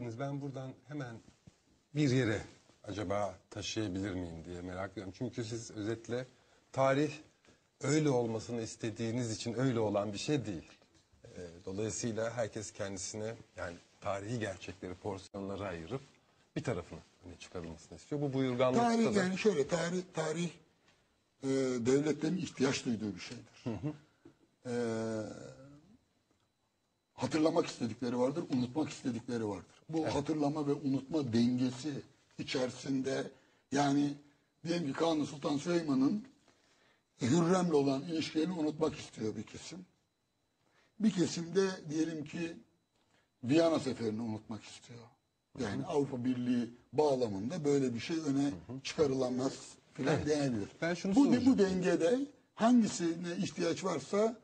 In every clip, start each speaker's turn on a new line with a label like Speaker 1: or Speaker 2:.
Speaker 1: Ben buradan hemen bir yere acaba taşıyabilir miyim diye merak ediyorum. Çünkü siz özetle tarih öyle olmasını istediğiniz için öyle olan bir şey değil. Ee, Dolayısıyla herkes kendisine yani tarihi gerçekleri porsiyonlara ayırıp bir tarafını öne çıkarılmasını istiyor. Bu buyurganlıkta
Speaker 2: Tarih
Speaker 1: da
Speaker 2: yani şöyle tarih tarih e, devletlerin ihtiyaç duyduğu bir şeydir. E, hatırlamak istedikleri vardır, unutmak istedikleri vardır. Bu hatırlama ve unutma dengesi içerisinde yani diyelim ki Kanuni Sultan Süleyman'ın Hürrem'le olan ilişkilerini unutmak istiyor bir kesim. Bir kesim de diyelim ki Viyana seferini unutmak istiyor. Yani Avrupa Birliği bağlamında böyle bir şey öne çıkarılamaz filan denebilir.
Speaker 1: Ben şunu
Speaker 2: bu,
Speaker 1: soracağım.
Speaker 2: bu dengede hangisine ihtiyaç varsa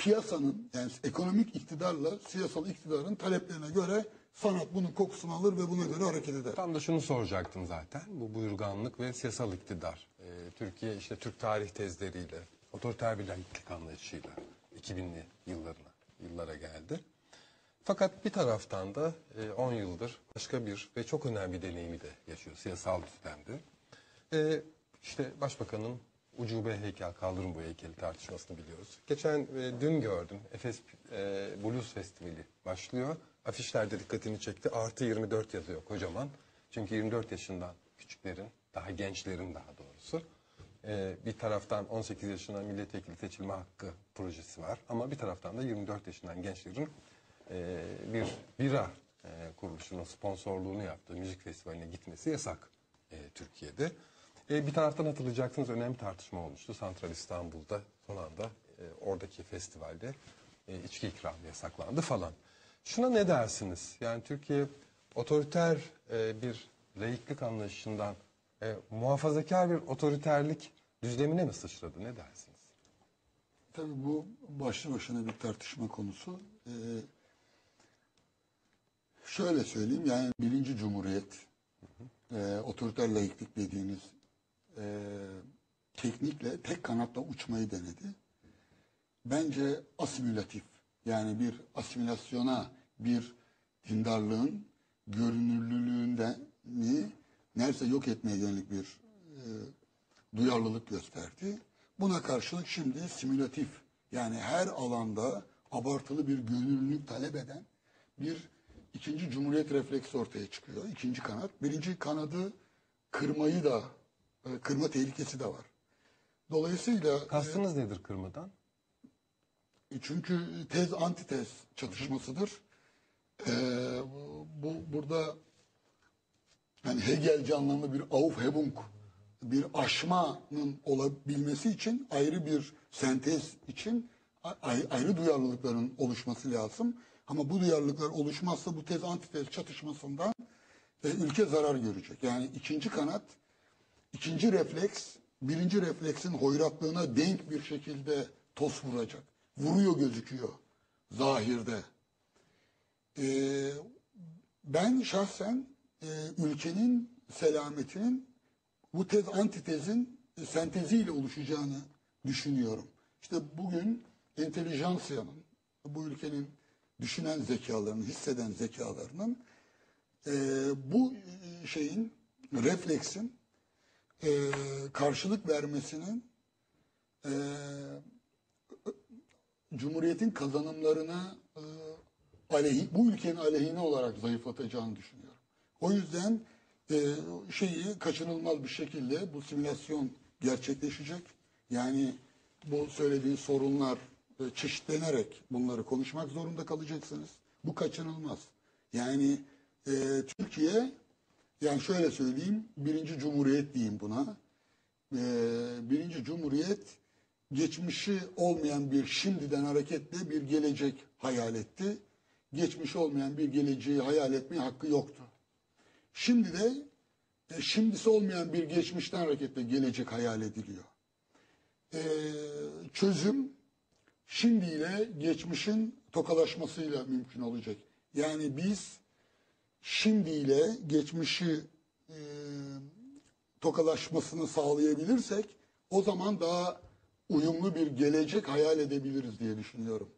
Speaker 2: piyasanın yani ekonomik iktidarla siyasal iktidarın taleplerine göre sanat bunun kokusunu alır ve buna göre hareket eder.
Speaker 1: Tam da şunu soracaktım zaten. Bu buyurganlık ve siyasal iktidar. Ee, Türkiye işte Türk tarih tezleriyle, otoriter bir laiklik anlayışıyla 2000'li yıllarına, yıllara geldi. Fakat bir taraftan da e, 10 yıldır başka bir ve çok önemli deneyimi de yaşıyor siyasal düzlemde. E, işte Başbakanın ucube heykel, kaldırım bu heykeli tartışmasını biliyoruz. Geçen e, dün gördüm Efes e, Blues Festivali başlıyor. Afişlerde dikkatini çekti. Artı 24 yazıyor kocaman. Çünkü 24 yaşından küçüklerin, daha gençlerin daha doğrusu. e, bir taraftan 18 yaşına milletvekili seçilme hakkı projesi var. Ama bir taraftan da 24 yaşından gençlerin e, bir bira e, kuruluşunun sponsorluğunu yaptığı müzik festivaline gitmesi yasak e, Türkiye'de. E, bir taraftan hatırlayacaksınız önemli tartışma olmuştu. Santral İstanbul'da son anda e, oradaki festivalde e, içki ikramı yasaklandı falan. Şuna ne dersiniz? Yani Türkiye otoriter e, bir laiklik anlayışından e, muhafazakar bir otoriterlik düzlemine mi sıçradı? Ne dersiniz?
Speaker 2: Tabii bu başlı başına bir tartışma konusu. Ee, şöyle söyleyeyim yani birinci cumhuriyet e, otoriter laiklik dediğiniz e, teknikle tek kanatla uçmayı denedi. Bence asimülatif yani bir asimilasyona bir dindarlığın görünürlülüğünden neredeyse yok etmeye yönelik bir e, duyarlılık gösterdi. Buna karşılık şimdi simülatif yani her alanda abartılı bir gönüllülük talep eden bir ikinci cumhuriyet refleksi ortaya çıkıyor. İkinci kanat. Birinci kanadı kırmayı da kırma tehlikesi de var. Dolayısıyla
Speaker 1: Kastınız nedir kırmadan?
Speaker 2: e, çünkü tez antitez çatışmasıdır. Ee, bu burada yani Hegelci anlamda bir Aufhebung, bir aşmanın olabilmesi için ayrı bir sentez için ayrı duyarlılıkların oluşması lazım. Ama bu duyarlılıklar oluşmazsa bu tez antitez çatışmasından e, ülke zarar görecek. Yani ikinci kanat, ikinci refleks, birinci refleksin hoyratlığına denk bir şekilde tos vuracak. Vuruyor gözüküyor zahirde. Ee, ben şahsen e, ülkenin selametinin bu tez antitezin senteziyle oluşacağını düşünüyorum. İşte bugün entelijansiyanın, bu ülkenin düşünen zekalarının, hisseden zekalarının e, bu şeyin, refleksin e, karşılık vermesinin e, Cumhuriyetin kazanımlarına e, aleyhi, bu ülkenin aleyhine olarak zayıflatacağını düşünüyorum. O yüzden e, şeyi kaçınılmaz bir şekilde bu simülasyon gerçekleşecek. Yani bu söylediğin sorunlar e, çeşitlenerek bunları konuşmak zorunda kalacaksınız. Bu kaçınılmaz. Yani e, Türkiye yani şöyle söyleyeyim birinci cumhuriyet diyeyim buna. E, birinci cumhuriyet geçmişi olmayan bir şimdiden hareketle bir gelecek hayal etti. Geçmiş olmayan bir geleceği hayal etmeye hakkı yoktu. Şimdi de e, şimdisi olmayan bir geçmişten hareketle gelecek hayal ediliyor. E, çözüm şimdiyle geçmişin tokalaşmasıyla mümkün olacak. Yani biz şimdiyle geçmişi e, tokalaşmasını sağlayabilirsek o zaman daha uyumlu bir gelecek hayal edebiliriz diye düşünüyorum.